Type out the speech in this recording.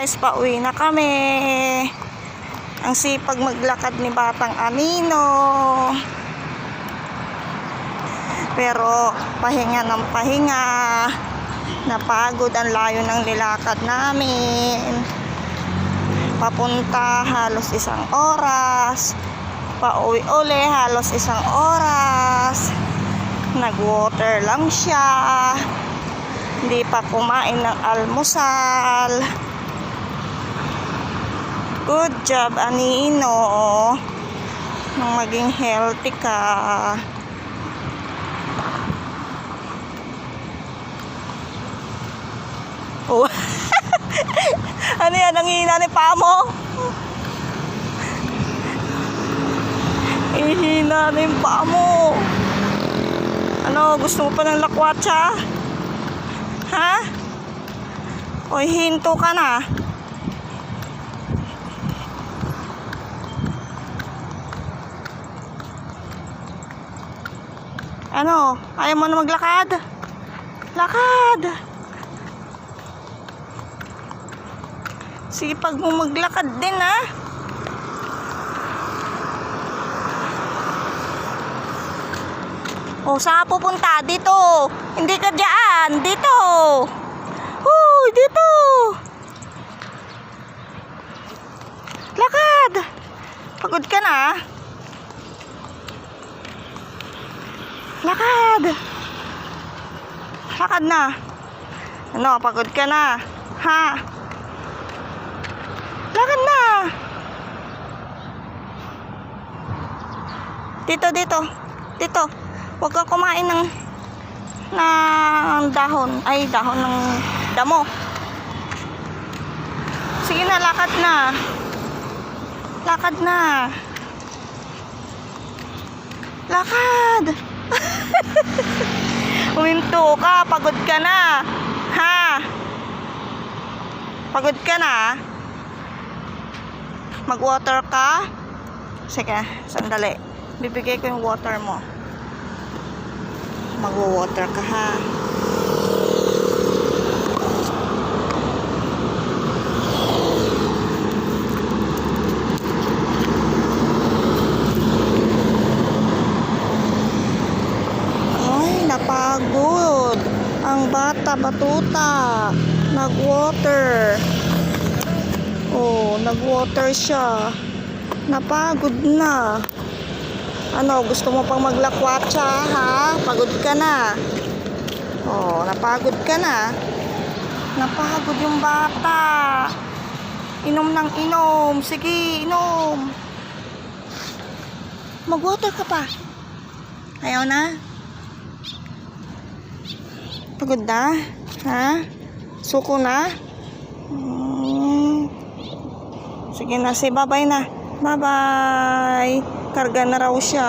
guys, pauwi na kami. Ang sipag maglakad ni Batang Anino. Pero pahinga ng pahinga. Napagod ang layo ng nilakad namin. Papunta halos isang oras. Pauwi uli halos isang oras. Nag-water lang siya. Hindi pa kumain ng almusal. Good job, Anino. Nang maging healthy ka. Oh. ano yan? Ang hina ni paa mo? Ihina na yung paa. Ano, gusto mo pa ng lakwatsa? Ha? O hinto ka na. Ano? Ayaw mo na maglakad? Lakad! Sipag mo maglakad din, ha? O, saan ka pupunta? Dito. Hindi ka dyan. Dito. Huy, dito. Lakad. Pagod ka na. Lakad. Lakad na. Ano, pagod ka na. Ha? Lakad na. Dito, dito. Dito. Huwag kang kumain ng ng dahon. Ay, dahon ng damo. Sige na, lakad na. Lakad na. Lakad. Uminto ka. Pagod ka na. Ha? Pagod ka na? Mag-water ka? Sige, sandali. Bibigay ko yung water mo. Mag-water ka ha. Ay, napagod. Ang bata batuta. Nag-water. Oh, nag-water siya. Napagod na. Ano, gusto mo pang maglakwatsa, ha? Pagod ka na. Oh, napagod ka na. Napagod yung bata. Inom ng inom. Sige, inom. Mag-water ka pa. Ayaw na? Pagod na? Ha? Suko na? Hmm. Sige na, say bye-bye na. Bye-bye. Karga na raw siya.